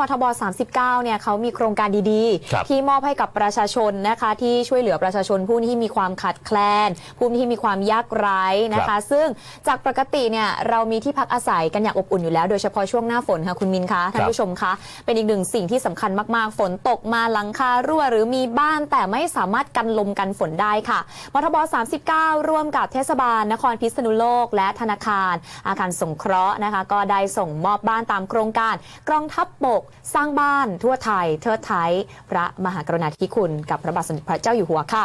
มทบ 39 เนี่ยเขามีโครงการดีครับๆที่มอบให้กับประชาชนนะคะที่ช่วยเหลือประชาชนผู้ที่มีความขาดแคลน ผู้ที่มีความยากไร้นะครัคะบซึ่งจากปกติเนี่ยเรามีที่พักอาศัยกันอย่างอบอุ่นอยู่แล้ว โดยเฉพาะช่วงหน้าฝนค่ะคุณมินคะท่านผู้ชมคะเป็นอีกหนึ่งสิ่งที่สำคัญมากๆ ฝนตกมาหลังคารั่วหรือมีบ้านแต่ไม่สามารถกันลมกันฝนได้ค่ะมทบ 39 ร่วมกับเทศบาล นครพิษณุโลก และธนาคาร อาคารสงเคราะห์นะคะ ก็ได้ส่งมอบบ้านตามโครงการกองทัพบกสร้างบ้านทั่วไทยเทิดไทยพระมหากรุณาธิคุณกับพระบาทสมเด็จพระเจ้าอยู่หัวค่ะ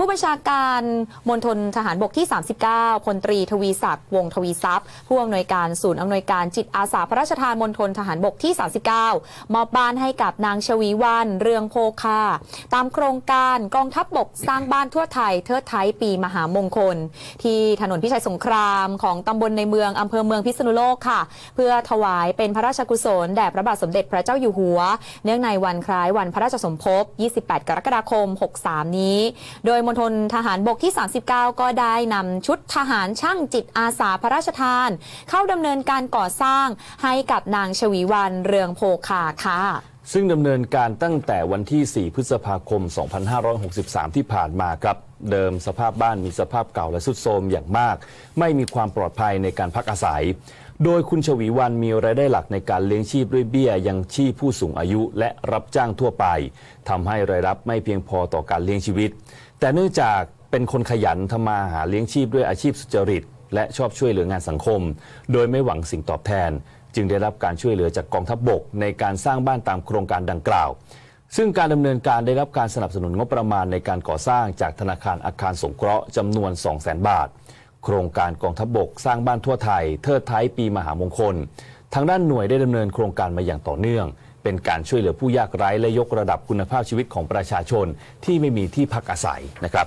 ผู้บัญชาการมณฑลทหารบกที่ 39พลตรีทวีศักดิ์วงทวีทรัพย์ ผู้อำนวยการศูนย์อำนวยการจิตอาสาพระราชทานมณฑลทหารบกที่ 39 มอบบ้านให้กับนางชวีวัน เรืองโพคาตามโครงการกองทัพบกสร้างบ้านทั่วไทยเทิดไทยปีมหามงคล ที่ถนนพิชัยสงครามของตำบลในเมืองอำเภอเมืองพิษณุโลกค่ะ เพื่อถวายเป็นพระราชกุศลแด่พระบาทสมเด็จพระเจ้าอยู่หัว เนื่องในวันคล้ายวันพระราชสมภพ 28 กรกฎาคม 63 นี้ โดยณฑลทหารบกที่ 39 ก็ได้นำชุดทหารช่างจิตอาสาพระราชทาน เข้าดำเนินการก่อสร้างให้กับนางชวีวันเรืองโพคาค่ะซึ่งดำเนินการตั้งแต่วันที่ 4 พฤษภาคม 2563 ที่ผ่านมาครับ เดิมสภาพบ้านมีสภาพเก่าและสุดโทรมอย่างมาก ไม่มีความปลอดภัยในการพักอาศัย โดยคุณชวีวันมีรายได้หลักในการเลี้ยงชีพด้วยเบี้ยยังชีพผู้สูงอายุและรับจ้างทั่วไปทำให้รายรับไม่เพียงพอต่อการเลี้ยงชีวิต แต่เนื่องจากเป็นคนขยันทำมาหาเลี้ยงชีพด้วยอาชีพสุจริต และชอบช่วยเหลืองานสังคม โดยไม่หวังสิ่งตอบแทน จึงได้รับการช่วยเหลือจากกองทัพบบก ในการสร้างบ้านตามโครงการดังกล่าว ซึ่งการดำเนินการได้รับการสนับสนุนงบประมาณในการก่อสร้างจากธนาคารอาคารสงเคราะห์จำนวน 200,000 บาท โครงการกองทัพบบกสร้างบ้านทั่วไทย เทิดไทยปีมหามงคล ทางด้านหน่วยได้ดำเนินโครงการมาอย่างต่อเนื่อง เป็นการช่วยเหลือผู้ยากไร้และยกระดับคุณภาพชีวิตของประชาชนที่ไม่มีที่พักอาศัยนะครับ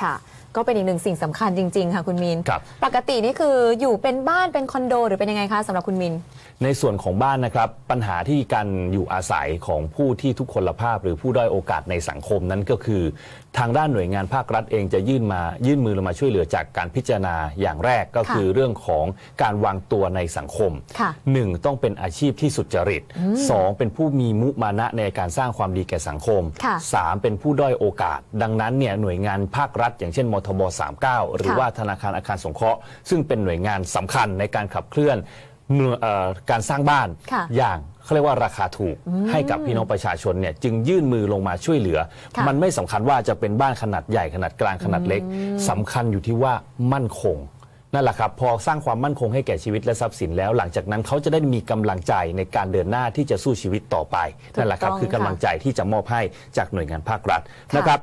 ค่ะก็เป็นอีกหนึ่งสิ่งสำคัญจริง ๆ ค่ะคุณมินครับปกตินี่คืออยู่เป็นบ้านเป็นคอนโด หรือเป็นยังไงคะสำหรับคุณมิน ในส่วนของบ้านนะครับ ปัญหาที่การอยู่อาศัยของผู้ที่ทุกคนภาพ หรือผู้ด้อยโอกาสในสังคมนั้นก็คือ ทางด้านหน่วยงานภาครัฐเองจะยื่นมายื่นมือลงมาช่วยเหลือจากการพิจารณาอย่างแรกก็คือเรื่องของการวางตัวในสังคมค่ะหนึ่งต้องเป็นอาชีพที่สุจริตสองเป็นผู้มีมุมานะในการสร้างความดีแก่สังคมค่ะสามเป็นผู้ด้อยโอกาส ดังนั้นเนี่ยหน่วยงานภาครัฐ อย่างเช่นมทบ39 หรือค่ะว่าธนาคารอาคารสงเคราะห์ ซึ่งเป็นหน่วยงานสำคัญในการขับเคลื่อน เนื้อเอ่อการสร้างบ้านค่ะอย่างเขาเรียกว่าราคาถูกให้กับพี่น้องประชาชนเนี่ยจึงยื่นมือลงมาช่วยเหลือ ค่ะมันไม่สำคัญว่าจะเป็นบ้านขนาดใหญ่ขนาดกลางขนาดเล็กสำคัญอยู่ที่ว่ามั่นคงนั่นแหละครับพอสร้างความมั่นคงให้แก่ชีวิตและทรัพย์สินแล้ว หลังจากนั้นเขาจะได้มีกำลังใจในการเดินหน้าที่จะสู้ชีวิตต่อไปถูกนั่นแหละครับต้องคือกำลังค่ะใจที่จะมอบให้จากหน่วยงานภาครัฐค่ะนะครับ